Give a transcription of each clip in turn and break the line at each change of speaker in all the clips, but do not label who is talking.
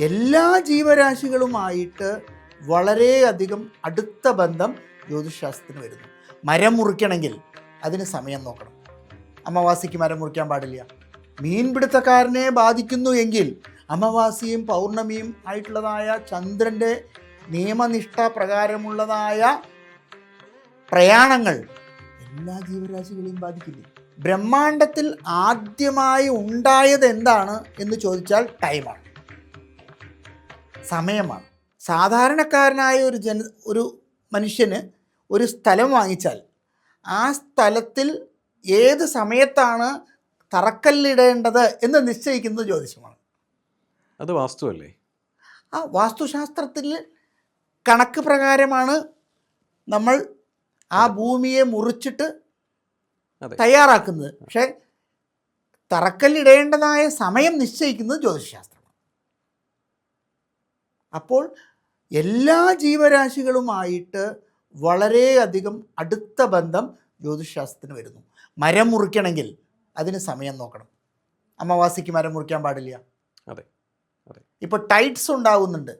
എല്ലാ ജീവരാശികളുമായിട്ട് വളരെയധികം അടുത്ത ബന്ധം ജ്യോതിഷാസ്ത്രത്തിന് വരുന്നു. മരം മുറിക്കണമെങ്കിൽ അതിന് സമയം നോക്കണം. അമാവാസിക്ക് മരം മുറിക്കാൻ പാടില്ല. മീൻപിടുത്തക്കാരനെ ബാധിക്കുന്നു എങ്കിൽ അമാവാസിയും പൗർണമിയും ആയിട്ടുള്ളതായ ചന്ദ്രന്റെ നിയമനിഷ്ഠ പ്രകാരമുള്ളതായ പ്രയാണങ്ങൾ എല്ലാ ജീവരാശികളെയും ബാധിക്കില്ലേ? ബ്രഹ്മാണ്ടത്തിൽ ആദ്യമായി ഉണ്ടായത് എന്താണ് എന്ന് ചോദിച്ചാൽ ടൈമാണ് സമയമാണ്. സാധാരണക്കാരനായ ഒരു ജന ഒരു മനുഷ്യന് ഒരു സ്ഥലം വാങ്ങിച്ചാൽ ആ സ്ഥലത്തിൽ ഏത് സമയത്താണ് തറക്കല്ലിടേണ്ടത് എന്ന് നിശ്ചയിക്കുന്നത് ജ്യോതിഷമാണ്.
അത് വാസ്തുവല്ലേ?
ആ വാസ്തുശാസ്ത്രത്തിൽ കണക്ക് പ്രകാരമാണ് നമ്മൾ ആ ഭൂമിയെ മുറിച്ചിട്ട്. തയ്യാറാക്കുന്നത്. പക്ഷേ തറക്കല്ലിടേണ്ടതായ സമയം നിശ്ചയിക്കുന്നത് ജ്യോതിഷശാസ്ത്രമാണ്. അപ്പോൾ എല്ലാ ജീവരാശികളുമായിട്ട് വളരെയധികം അടുത്ത ബന്ധം ജ്യോതിശാസ്ത്രത്തിന് വരുന്നു. മരം മുറിക്കണമെങ്കിൽ അതിന് സമയം നോക്കണം. അമാവാസിക്ക് മരം മുറിക്കാൻ പാടില്ല.
അതെ അതെ.
ഇപ്പോൾ ടൈറ്റ്സ് ഉണ്ടാകുന്നുണ്ട്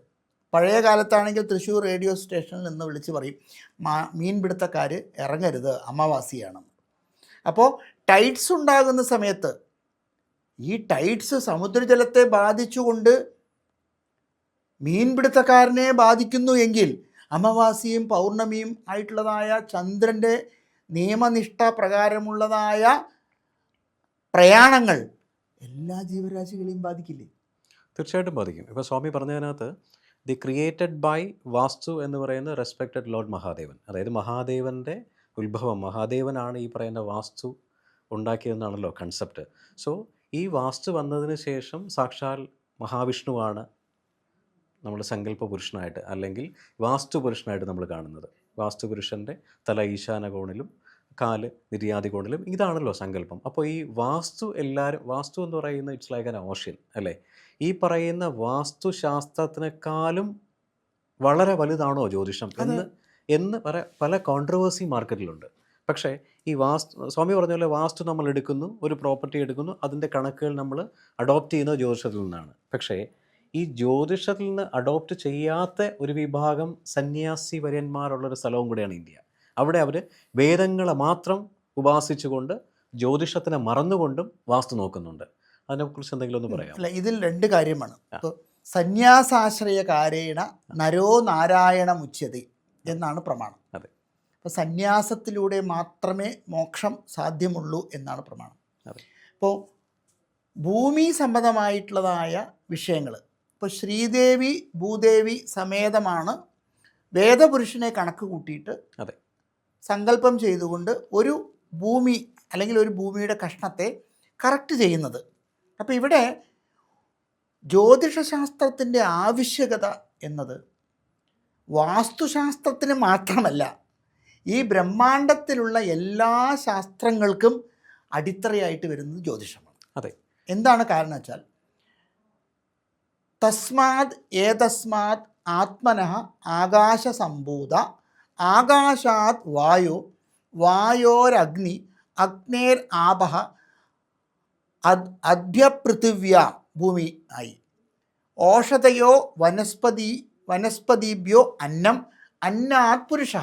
പഴയ കാലത്താണെങ്കിൽ തൃശ്ശൂർ റേഡിയോ സ്റ്റേഷനിൽ നിന്ന് വിളിച്ച് പറയും മാ മീൻപിടുത്തക്കാർ ഇറങ്ങരുത് അമാവാസിയാണെന്ന് അപ്പോൾ ടൈറ്റ്സ് ഉണ്ടാകുന്ന സമയത്ത് ഈ ടൈറ്റ്സ് സമുദ്രജലത്തെ ബാധിച്ചുകൊണ്ട് മീൻപിടുത്തക്കാരനെ ബാധിക്കുന്നു എങ്കിൽ അമാവാസിയും പൗർണമിയും ആയിട്ടുള്ളതായ ചന്ദ്രന്റെ നിയമനിഷ്ഠ പ്രകാരമുള്ളതായ പ്രയാണങ്ങൾ എല്ലാ ജീവരാശികളെയും ബാധിക്കില്ലേ?
തീർച്ചയായിട്ടും ബാധിക്കും. ഇപ്പോൾ സ്വാമി പറഞ്ഞതിനകത്ത് ദി ക്രിയേറ്റഡ് ബൈ വാസ്തു എന്ന് പറയുന്ന റെസ്പെക്റ്റഡ് ലോർഡ് മഹാദേവൻ. അതായത് മഹാദേവന്റെ ഉത്ഭവം മഹാദേവനാണ് ഈ പറയുന്ന വാസ്തു ഉണ്ടാക്കിയതെന്നാണല്ലോ കൺസെപ്റ്റ് സോ ഈ വാസ്തു വന്നതിന് ശേഷം സാക്ഷാൽ മഹാവിഷ്ണുവാണ് നമ്മുടെ സങ്കല്പ പുരുഷനായിട്ട് അല്ലെങ്കിൽ വാസ്തു പുരുഷനായിട്ട് നമ്മൾ കാണുന്നത്. വാസ്തു പുരുഷന്റെ തല ഈശാന കോണിലും കാൽ നിര്യാതി കോണിലും ഇതാണല്ലോ സങ്കല്പം. അപ്പോൾ ഈ വാസ്തു എല്ലാവരും വാസ്തു എന്ന് പറയുന്നത് ഇറ്റ്സ് ലൈക്ക് അൻ ഓഷ്യൻ അല്ലേ? ഈ പറയുന്ന വാസ്തുശാസ്ത്രത്തിനേക്കാളും വളരെ വലുതാണോ ജ്യോതിഷം എന്ന് എന്ന് പല പല കോൺട്രവേഴ്സി മാർക്കറ്റിലുണ്ട് പക്ഷേ ഈ വാസ്തു സ്വാമി പറഞ്ഞ പോലെ വാസ്തു നമ്മൾ എടുക്കുന്നു ഒരു പ്രോപ്പർട്ടി എടുക്കുന്നു അതിന്റെ കണക്കുകൾ നമ്മൾ അഡോപ്റ്റ് ചെയ്യുന്നത് ജ്യോതിഷത്തിൽ നിന്നാണ്. പക്ഷേ ഈ ജ്യോതിഷത്തിൽ നിന്ന് അഡോപ്റ്റ് ചെയ്യാത്ത ഒരു വിഭാഗം സന്യാസി വര്യന്മാരുള്ളൊരു സ്ഥലവും കൂടെയാണ് ഇന്ത്യ. അവിടെ അവർ വേദങ്ങളെ മാത്രം ഉപാസിച്ചുകൊണ്ട് ജ്യോതിഷത്തിനെ മറന്നുകൊണ്ടും വാസ്തു നോക്കുന്നുണ്ട്. അതിനെക്കുറിച്ച് എന്തെങ്കിലും ഒന്ന് പറയാം
അല്ല ഇതിൽ രണ്ട് കാര്യമാണ്. ഇപ്പോൾ സന്യാസാശ്രയകാരേണ നരോ നാരായണ മുച്യതി എന്നാണ് പ്രമാണം.
അതെ.
അപ്പോൾ സന്യാസത്തിലൂടെ മാത്രമേ മോക്ഷം സാധ്യമുള്ളൂ എന്നാണ് പ്രമാണം. അപ്പോൾ ഭൂമി സംബന്ധമായിട്ടുള്ളതായ വിഷയങ്ങൾ ഇപ്പോൾ ശ്രീദേവി ഭൂദേവി സമേതമാണ് വേദപുരുഷനെ കണക്ക് കൂട്ടിയിട്ട്
അതെ.
സങ്കല്പം ചെയ്തുകൊണ്ട് ഒരു ഭൂമി അല്ലെങ്കിൽ ഒരു ഭൂമിയുടെ കഷ്ണത്തെ കറക്റ്റ് ചെയ്യുന്നത് അപ്പോൾ ഇവിടെ ജ്യോതിഷശാസ്ത്രത്തിന്റെ ആവശ്യകത എന്നത് വാസ്തുശാസ്ത്രത്തിന് മാത്രമല്ല ഈ ബ്രഹ്മാണ്ടത്തിലുള്ള എല്ലാ ശാസ്ത്രങ്ങൾക്കും അടിത്തറയായിട്ട് വരുന്നത് ജ്യോതിഷമാണ്
അതെ.
എന്താണ് കാരണം വെച്ചാൽ തസ്മാത് ഏതസ്മാത് ആത്മന ആകാശസംഭൂത ആകാശാത് വായു വായോരഗ്നി അഗ്നേർ ആപഹ അദ് അദ്യപൃഥിവ്യ ഭൂമി ആയി. ഓഷധയോ വനസ്പതി വനസ്പതിഭ്യോ അന്നം അന്നാത് പുരുഷ.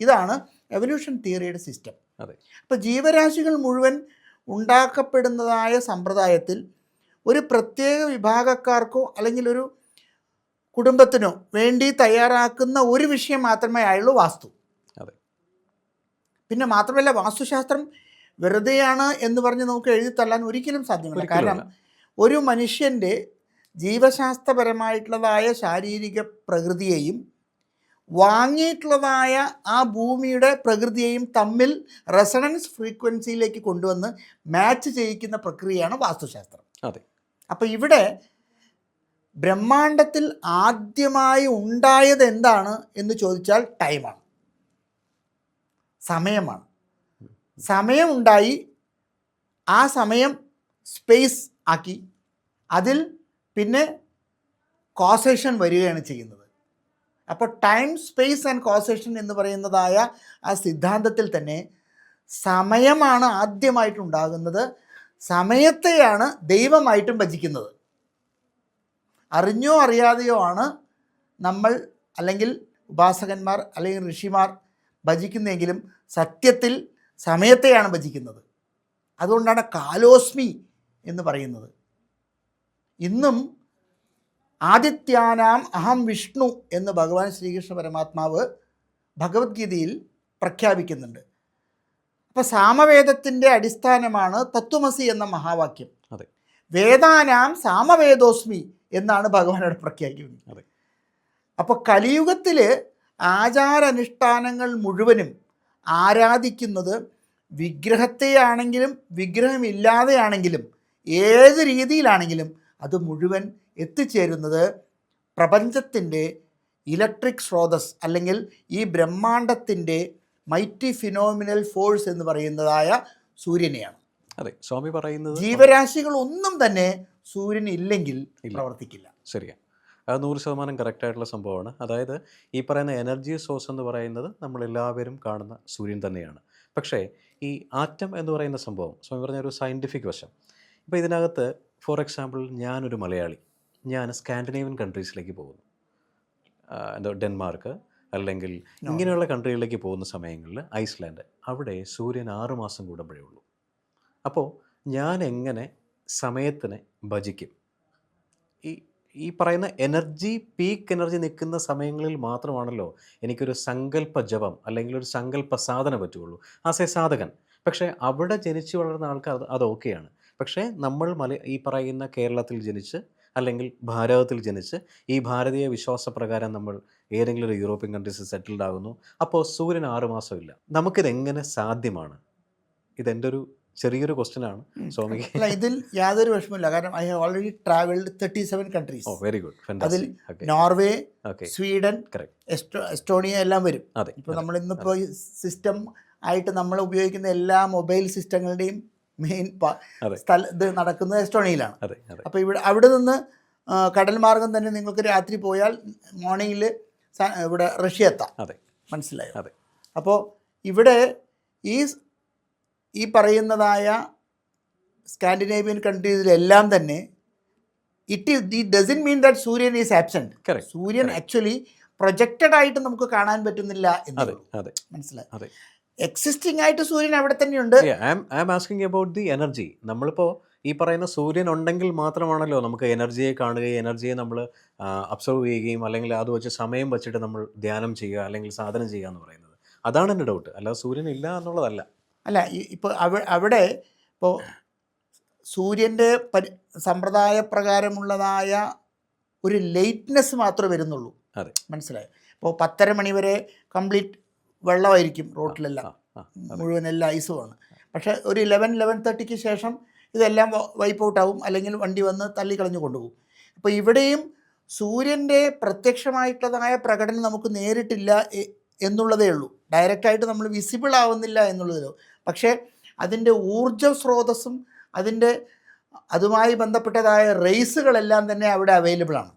ഇതാണ് എവല്യൂഷൻ തിയറിയുടെ സിസ്റ്റം
അതെ.
അപ്പോൾ ജീവരാശികൾ മുഴുവൻ ഉണ്ടാക്കപ്പെടുന്നതായ സമ്പ്രദായത്തിൽ ഒരു പ്രത്യേക വിഭാഗക്കാർക്കോ അല്ലെങ്കിൽ ഒരു കുടുംബത്തിനോ വേണ്ടി തയ്യാറാക്കുന്ന ഒരു വിഷയം മാത്രമേ ആയുള്ളൂ വാസ്തു
അതെ.
പിന്നെ മാത്രമല്ല വാസ്തുശാസ്ത്രം വെറുതെയാണ് എന്ന് പറഞ്ഞ് നമുക്ക് എഴുതി തള്ളാൻ ഒരിക്കലും സാധ്യമല്ല കാരണം ഒരു മനുഷ്യന്റെ ജീവശാസ്ത്രപരമായിട്ടുള്ളതായ ശാരീരിക പ്രകൃതിയെയും വാങ്ങിയിട്ടുള്ളതായ ആ ഭൂമിയുടെ പ്രകൃതിയെയും തമ്മിൽ റെസണൻസ് ഫ്രീക്വൻസിയിലേക്ക് കൊണ്ടുവന്ന് മാച്ച് ചെയ്യിക്കുന്ന പ്രക്രിയയാണ് വാസ്തുശാസ്ത്രം
അതെ.
അപ്പോൾ ഇവിടെ ബ്രഹ്മാണ്ടത്തിൽ ആദ്യമായി ഉണ്ടായത് എന്താണ് എന്ന് ചോദിച്ചാൽ ടൈമാണ്. സമയമാണ്. സമയം ഉണ്ടായി ആ സമയം സ്പേസ് ആക്കി. അതിൽ പിന്നെ കോസേഷൻ വരികയാണ് ചെയ്യുന്നത്. അപ്പോൾ ടൈം സ്പേസ് ആൻഡ് കോസേഷൻ എന്ന് പറയുന്നതായ ആ സിദ്ധാന്തത്തിൽ തന്നെ സമയമാണ് ആദ്യമായിട്ടുണ്ടാകുന്നത്. സമയത്തെയാണ് ദൈവമായിട്ടും ഭജിക്കുന്നത്. അറിഞ്ഞോ അറിയാതെയോ ആണ് നമ്മൾ അല്ലെങ്കിൽ ഉപാസകന്മാർ അല്ലെങ്കിൽ ഋഷിമാർ ഭജിക്കുന്നെങ്കിലും സത്യത്തിൽ സമയത്തെയാണ് ഭജിക്കുന്നത്. അതുകൊണ്ടാണ് കാലോസ്മി എന്ന് പറയുന്നത്. ഇന്നും ആദിത്യാനാം അഹം വിഷ്ണു എന്ന് ഭഗവാൻ ശ്രീകൃഷ്ണ പരമാത്മാവ് ഭഗവത്ഗീതയിൽ പ്രഖ്യാപിക്കുന്നുണ്ട്. അപ്പോൾ സാമവേദത്തിന്റെ അടിസ്ഥാനമാണ് തത്വമസി എന്ന മഹാവാക്യം
അതെ.
വേദാനാം സാമവേദോസ്മി എന്നാണ് ഭഗവാൻ അവിടെ പ്രഖ്യാപിക്കുന്നത്
അതെ.
അപ്പോൾ കലിയുഗത്തിൽ ആചാരാനുഷ്ഠാനങ്ങൾ മുഴുവനും ആരാധിക്കുന്നത് വിഗ്രഹത്തെയാണെങ്കിലും വിഗ്രഹമില്ലാതെയാണെങ്കിലും ഏത് രീതിയിലാണെങ്കിലും അത് മുഴുവൻ എത്തിച്ചേരുന്നത് പ്രപഞ്ചത്തിന്റെ ഇലക്ട്രിക് സ്രോതസ് അല്ലെങ്കിൽ ഈ ബ്രഹ്മാണ്ടത്തിന്റെ മൈറ്റി ഫിനോമിനൽ ഫോഴ്സ് എന്ന് പറയുന്നതായ സൂര്യനെയാണ്.
അതെ സ്വാമി പറയുന്നത്
ജീവരാശികൾ ഒന്നും തന്നെ സൂര്യൻ ഇല്ലെങ്കിൽ പ്രവർത്തിക്കില്ല.
ശരിയാ. അത് നൂറ് ശതമാനം കറക്റ്റ് ആയിട്ടുള്ള സംഭവമാണ്. അതായത് ഈ പറയുന്ന എനർജി സോഴ്സ് എന്ന് പറയുന്നത് നമ്മൾ എല്ലാവരും കാണുന്ന സൂര്യൻ തന്നെയാണ്. പക്ഷേ ഈ ആറ്റം എന്ന് പറയുന്ന സംഭവം സ്വാമി പറഞ്ഞ ഒരു സയന്റിഫിക് വശം. ഇപ്പോൾ ഇതിനകത്ത് ഫോർ എക്സാമ്പിൾ ഞാനൊരു മലയാളി. ഞാൻ സ്കാൻഡിനേവിയൻ കൺട്രീസിലേക്ക് പോകുന്നു. എന്തോ ഡെൻമാർക്ക്. അല്ലെങ്കിൽ ഇങ്ങനെയുള്ള കൺട്രികളിലേക്ക് പോകുന്ന സമയങ്ങളിൽ ഐസ്ലാൻഡ് അവിടെ സൂര്യൻ ആറ് മാസം കൂടുമ്പോഴേ ഉള്ളൂ. അപ്പോൾ ഞാൻ എങ്ങനെ സമയത്തിനെ ഭജിക്കും? ഈ ഈ പറയുന്ന എനർജി പീക്ക് എനർജി നിൽക്കുന്ന സമയങ്ങളിൽ മാത്രമാണല്ലോ എനിക്കൊരു സങ്കല്പ ജപം അല്ലെങ്കിൽ ഒരു സങ്കല്പ സാധന പറ്റുള്ളൂ ആസ് സാധകൻ. പക്ഷേ അവിടെ ജനിച്ചു വളർന്ന ആൾക്കാർ അത് അത് ഓക്കെയാണ്. പക്ഷേ നമ്മൾ മല ഈ പറയുന്ന കേരളത്തിൽ ജനിച്ച് അല്ലെങ്കിൽ ഭാരതത്തിൽ ജനിച്ച് ഈ ഭാരതീയ വിശ്വാസപ്രകാരം നമ്മൾ ഏതെങ്കിലും ഒരു യൂറോപ്യൻ കൺട്രീസിൽ സെറ്റിൽഡ് ആകുന്നു. അപ്പോൾ സൂര്യൻ ആറുമാസമില്ല നമുക്കിതെങ്ങനെ സാധ്യമാണ്? ഇതെന്റെ ഒരു ചെറിയൊരു ക്വസ്റ്റ്യൻ ആണ്. സ്വാമിക്ക്
അല്ല ഇതിൽ യാതൊരു വിഷമമില്ല കാരണം I have already travelled thirty seven
oh
countries
very good
അതിൽ നോർവേ സ്വീഡൻ. എസ്റ്റോണിയ എല്ലാം വരും.
അതെ
ഇപ്പോൾ നമ്മൾ ഇന്നിപ്പോ സിസ്റ്റം ആയിട്ട് നമ്മൾ ഉപയോഗിക്കുന്ന എല്ലാ മൊബൈൽ സിസ്റ്റങ്ങളുടെയും മെയിൻ. സ്ഥല ഇത് നടക്കുന്നത് എസ്റ്റോണിയയിലാണ്
അതെ
അപ്പോൾ ഇവിടെ അവിടെ നിന്ന് കടൽ മാർഗം തന്നെ നിങ്ങൾക്ക് രാത്രി പോയാൽ മോർണിംഗിൽ ഇവിടെ റഷ്യ എത്താം.
അതെ.
മനസ്സിലായോ?
അതെ.
അപ്പോൾ ഇവിടെ ഈ ഈ പറയുന്നതായ സ്കാൻഡിനേവിയൻ കൺട്രീസിലെല്ലാം തന്നെ it is the doesn't mean that സൂര്യൻ ഈസ്
ആബ്സെന്റ്
സൂര്യൻ ആക്ച്വലി പ്രൊജക്റ്റഡ് ആയിട്ട് നമുക്ക് കാണാൻ പറ്റുന്നില്ല
എന്നത്
മനസ്സിലായി. എക്സിസ്റ്റിംഗ് ആയിട്ട് സൂര്യൻ അവിടെ തന്നെയുണ്ട്.
I am asking about the energy നമ്മളിപ്പോ ഈ പറയുന്ന സൂര്യൻ ഉണ്ടെങ്കിൽ മാത്രമാണല്ലോ നമുക്ക് എനർജിയെ കാണുകയും എനർജിയെ നമ്മൾ അബ്സർവ് ചെയ്യുകയും അല്ലെങ്കിൽ അത് വെച്ച് സമയം വെച്ചിട്ട് നമ്മൾ ധ്യാനം ചെയ്യുക അല്ലെങ്കിൽ സാധനം ചെയ്യുക എന്ന് പറയുന്നത്. അതാണ് എന്റെ ഡൗട്ട് അല്ല സൂര്യൻ ഇല്ല എന്നുള്ളതല്ല.
അല്ല ഇപ്പോൾ അവിടെ ഇപ്പോൾ സൂര്യന്റെ പരി സമ്പ്രദായ പ്രകാരമുള്ളതായ ഒരു ലേറ്റ്നെസ് മാത്രമേ വരുന്നുള്ളൂ.
അതെ.
മനസ്സിലായി? ഇപ്പോൾ പത്തര മണി വരെ കംപ്ലീറ്റ് വെള്ളമായിരിക്കും റോട്ടിലെല്ലാം. മുഴുവൻ എല്ലാ ഐസുമാണ് പക്ഷേ ഒരു ഇലവൻ ലെവൻ തേർട്ടിക്ക് ശേഷം ഇതെല്ലാം വൈപ്പ് ഔട്ട് ആവും. അല്ലെങ്കിൽ വണ്ടി വന്ന് തള്ളിക്കളഞ്ഞു കൊണ്ടുപോകും. അപ്പോൾ ഇവിടെയും സൂര്യന്റെ പ്രത്യക്ഷമായിട്ടുള്ളതായ പ്രകടനം നമുക്ക് നേരിട്ടില്ല എന്നുള്ളതേ ഉള്ളൂ. ഡയറക്റ്റായിട്ട് നമ്മൾ വിസിബിൾ ആവുന്നില്ല എന്നുള്ളതേ ഉള്ളൂ പക്ഷേ അതിന്റെ ഊർജ സ്രോതസ്സും അതിന്റെ അതുമായി ബന്ധപ്പെട്ടതായ റേസുകളെല്ലാം തന്നെ അവിടെ അവൈലബിൾ ആണ്.